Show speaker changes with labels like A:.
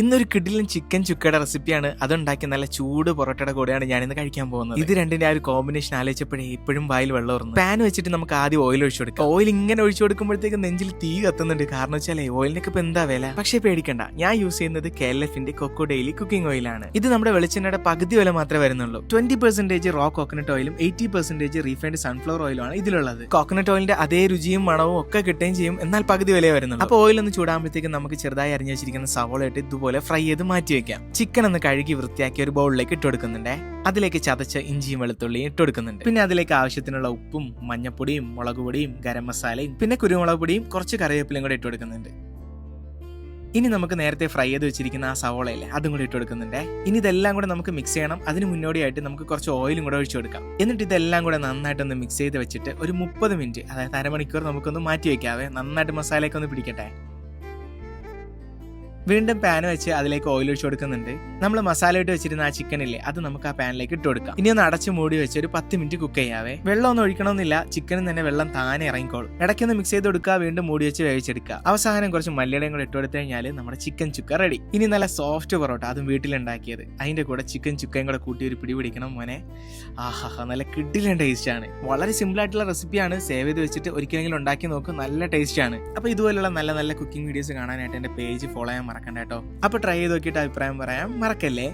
A: ഇന്നൊരു കിഡിലും ചിക്കൻ ചുക്കയുടെ റെസിപ്പിയാണ് അതുണ്ടാക്കിയ നല്ല ചൂട് പൊറോട്ടയുടെ കൂടെയാണ് ഞാൻ ഇന്ന് കഴിക്കാൻ പോകുന്നത്. ഇത് രണ്ടിന്റെ ആ ഒരു കോമ്പിനേഷൻ ആലോചിച്ചപ്പോഴേ ഇപ്പോഴും വായിൽ വെള്ളം ഉറന്നു. പാൻ വെച്ചിട്ട് നമുക്ക് ആദ്യം ഓയിൽ ഒഴിച്ചു കൊടുക്കാം. ഓയിൽ ഇങ്ങനെ ഒഴിച്ചു കൊടുക്കുമ്പോഴത്തേക്ക് നെഞ്ചിൽ തീ കത്തുന്നുണ്ട്. കാരണം വെച്ചാലേ ഓയിലിനൊക്കെ ഇപ്പൊ എന്താ വില? പക്ഷേ പേടിക്കണ്ട. ഞാൻ യൂസ് ചെയ്യുന്നത് കെ എൽ എഫിന്റെ കൊക്കോ ഡെയിലി കുക്കിംഗ് ഓയിലാണ് ഇത് നമ്മുടെ വെളിച്ചെണ്ണയുടെ പകുതി വില മാത്രമേ വരുന്നുള്ളൂ. ട്വന്റി പെർസെന്റേജ് റോ കോക്കനട്ട് ഓയിലും എയ്റ്റി പെർസെന്റേജ് റീഫൈൻഡ് സൺഫ്ലവർ ഓയിലുമാണ് ഇതിലുള്ളത്. കോക്കനട്ട് ഓയിലിന്റെ അതേ രുചിയും മണവും ഒക്കെ കിട്ടുകയും ചെയ്യും. എന്നാൽ പകുതി വിലയെ വരുന്നുള്ളൂ. അപ്പോൾ ഓയിൽ ഒന്ന് ചൂടാകുമ്പോഴത്തേക്ക് നമുക്ക് ചെറുതായി അരിഞ്ഞു വെച്ചിരിക്കുന്ന സവോള ഇട്ട് ഇതുപോലെ ഫ്രൈ ചെയ്ത് മാറ്റി വെക്കാം. ചിക്കൻ ഒന്ന് കഴുകി വൃത്തിയാക്കി ഒരു ബൗളിലേക്ക് ഇട്ട് കൊടുക്കുന്നുണ്ട്. അതിലേക്ക് ചതച്ച ഇഞ്ചിയും വെളുത്തുള്ളിയും ഇട്ട് കൊടുക്കുന്നുണ്ട്. പിന്നെ അതിലേക്ക് ആവശ്യത്തിനുള്ള ഉപ്പും മഞ്ഞപ്പൊടിയും മുളക് പൊടിയും ഗരം മസാലയും പിന്നെ കുരുമുളക് പൊടിയും കുറച്ച് കറിവേപ്പിലയും കൂടെ ഇട്ട് കൊടുക്കുന്നുണ്ട്. ഇനി നമുക്ക് നേരത്തെ ഫ്രൈ ചെയ്ത് വെച്ചിരിക്കുന്ന ആ സവോളയില്ലേ അതും കൂടി ഇട്ട് കൊടുക്കുന്നുണ്ട്. ഇനി ഇതെല്ലാം കൂടെ നമുക്ക് മിക്സ് ചെയ്യണം. അതിന് മുന്നോടിയായിട്ട് നമുക്ക് കുറച്ച് ഓയിലും കൂടെ ഒഴിച്ചു കൊടുക്കാം. എന്നിട്ട് ഇതെല്ലാം കൂടെ നന്നായിട്ടൊന്ന് മിക്സ് ചെയ്ത് വെച്ചിട്ട് ഒരു മുപ്പത് മിനിറ്റ് അതായത് അരമണിക്കൂർ നമുക്കൊന്ന് മാറ്റി വെക്കാവേ. നന്നായിട്ട് മസാലയൊക്കെ ഒന്ന് പിടിക്കട്ടെ. വീണ്ടും പാൻ വെച്ച് അതിലേക്ക് ഓയിൽ ഒഴിച്ചു കൊടുക്കുന്നുണ്ട്. നമ്മൾ മസാല ഇട്ട് വെച്ചിരുന്ന ആ ചിക്കൻ ഇല്ലേ അത് നമുക്ക് ആ പാനിലേക്ക് ഇട്ട് കൊടുക്കാം. ഇനി ഒന്ന് അടച്ച് മൂടി വെച്ച് ഒരു പത്ത് മിനിറ്റ് കുക്ക് ചെയ്യാവേ. വെള്ളം ഒന്നും ഒഴിക്കണമെന്നില്ല ചിക്കനും തന്നെ വെള്ളം താനെ ഇറങ്ങിക്കോളും. ഇടയ്ക്കൊന്ന് മിക്സ് ചെയ്ത് കൊടുക്കുക വീണ്ടും മൂടി വെച്ച് വേവിച്ചെടുക്കുക. അവസാനം കുറച്ച് മല്ലിയുടെയും കൂടെ ഇട്ട് കൊടുത്തു കഴിഞ്ഞാൽ നമ്മുടെ ചിക്കൻ ചുക്ക റെഡി ഇനി നല്ല സോഫ്റ്റ് പൊറോട്ട അതും വീട്ടിലുണ്ടാക്കിയത്. അതിന്റെ കൂടെ ചിക്കൻ ചുക്കയും കൂടെ കൂട്ടി ഒരു പിടി പിടിക്കണം മോനെ. ആഹാ നല്ല കിഡിലും ടേസ്റ്റ് ആണ്. വളരെ സിമ്പിൾ ആയിട്ടുള്ള റെസിപ്പിയാണ് സേവ് ചെയ്ത് വെച്ചിട്ട് ഒരിക്കലെങ്കിലും ഉണ്ടാക്കി നോക്കും നല്ല ടേസ്റ്റാണ് ആണ്. അപ്പൊ ഇതുപോലുള്ള നല്ല നല്ല കുക്കിംഗ് വീഡിയോസ് കാണാനായിട്ട് എന്റെ പേജ് ഫോളോ ചെയ്യാൻ മറക്കണ്ട കേട്ടോ. അപ്പൊ ട്രൈ ചെയ്ത് നോക്കിയിട്ട് അഭിപ്രായം പറയാം മറക്കല്ലേ?